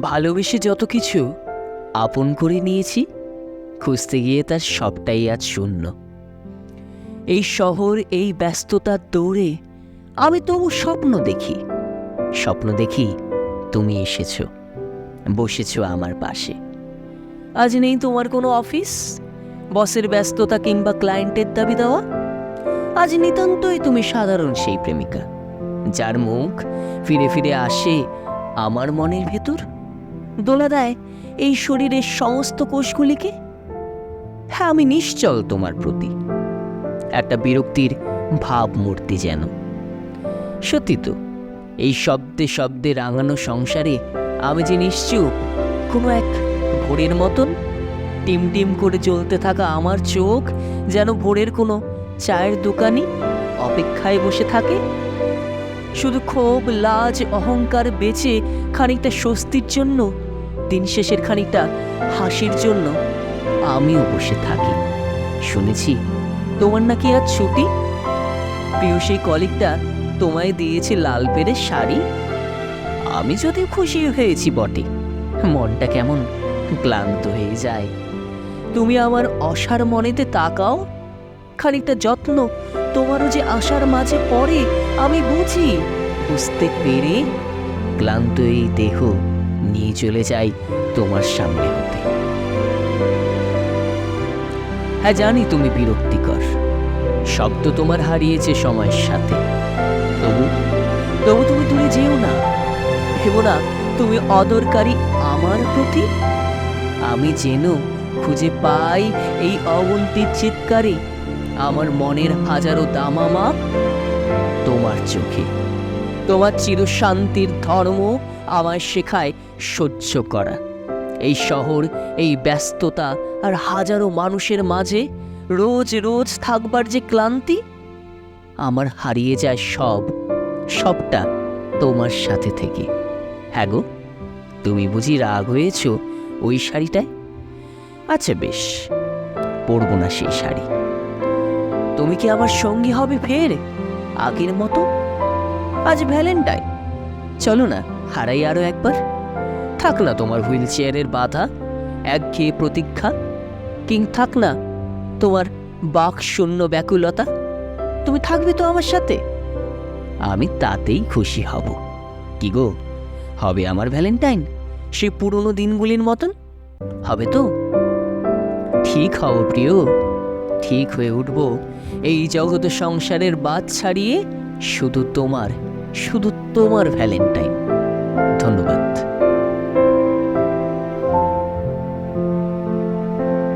ভালোবেসে যত কিছু আপন করে নিয়েছি, খুঁজতে গিয়ে তার সবটাই আজ শূন্য। এই শহর, এই ব্যস্ততার দৌড়ে আমি তবু স্বপ্ন দেখি। স্বপ্ন দেখি তুমি এসেছ, বসেছো আমার পাশে। আজ নেই তোমার কোনো অফিস, বসের ব্যস্ততা কিংবা ক্লায়েন্টের দাবি দেওয়া। আজ নিতান্তই তুমি সাধারণ সেই প্রেমিকা, যার মুখ ফিরে ফিরে আসে আমার মনের ভেতর। দোলা দেয়, এই শরীরের সমস্ত কোষগুলিকে? হ্যাঁ আমি নিশ্চল তোমার প্রতি। একটা বিরক্তির ভাবমূর্তি যেন। সত্যি তো, এই শব্দে শব্দে রাঙানো সংসারে আমি যে নিশ্চুপ, কোনো এক ভোরের মতন টিম টিম করে চলতে থাকা আমার চোখ যেন ভোরের কোনো চায়ের দোকানি অপেক্ষায় বসে থাকে। শুধু ক্ষোভ, লাজ, অহংকার বেচে খানিকটা স্বস্তির জন্য দিন শেষের খানিকটা হাসির জন্য আমিও বসে থাকি। শুনেছি তোমার নাকি আজ ছুটি? প্রিয় সেই কলিগটা তোমায় দিয়েছে লাল পেরে শাড়ি? আমি যদিও খুশি হয়েছি বটে, মনটা কেমন ক্লান্ত হয়ে যায়। তুমি আমার অসার মনেতে তাকাও, খানিকটা যত্ন তোমারও যে আশার মাঝে পড়ে, আমি বুঝি বুঝতে পেরে ক্লান্ত এই দেহ নিয়ে চলে যাই তোমার সামনে হতে। হ্যাঁ জানি তুমি বিরক্তিকর। শব্দ তোমার হারিয়েছে সময়ের সাথে। তবু তবু তুমি দূরে যেও না। ভেবো না, তুমি অদরকারী আমার প্রতি। আমি যেন খুঁজে পাই এই অবন্তির চিৎকারে। আমার মনের হাজারো দামামা তোমার চোখে। তোমার চিরশান্তির ধর্ম আমায় শেখায় সহ্য করা। এই শহর, এই ব্যস্ততা আর হাজারো মানুষের মাঝে রোজ রোজ থাকবার যে ক্লান্তি, আমার হারিয়ে যায় সব, সবটা তোমার সাথে থেকে। হ্যাঁ গো, তুমি বুঝি রাগ হয়েছ ওই শাড়িটায়? আচ্ছা বেশ, পরবো না সেই শাড়ি। তুমি কি আমার সঙ্গী হবে ফের আগের মতো? আজ ভ্যালেন্টাইন। চলো না, হারাই আরও একবার। থাক না তোমার হুইল চেয়ারের বাধা, একঘেয়ে প্রতীক্ষা। কিং, থাক না, তোমার বাক শূন্য ব্যাকুলতা। তুমি থাকবে তো আমার সাথে? আমি তাতেই খুশি হব। কি গো, হবে আমার ভ্যালেন্টাইন সেই পুরনো দিনগুলির মতন? হবে তো? ঠিক হব প্রিয়, ঠিক হয়ে উঠব। এই জগৎ সংসারের বাদ ছাড়িয়ে শুধু তোমার শুধু তোমার ভ্যালেন্টাইন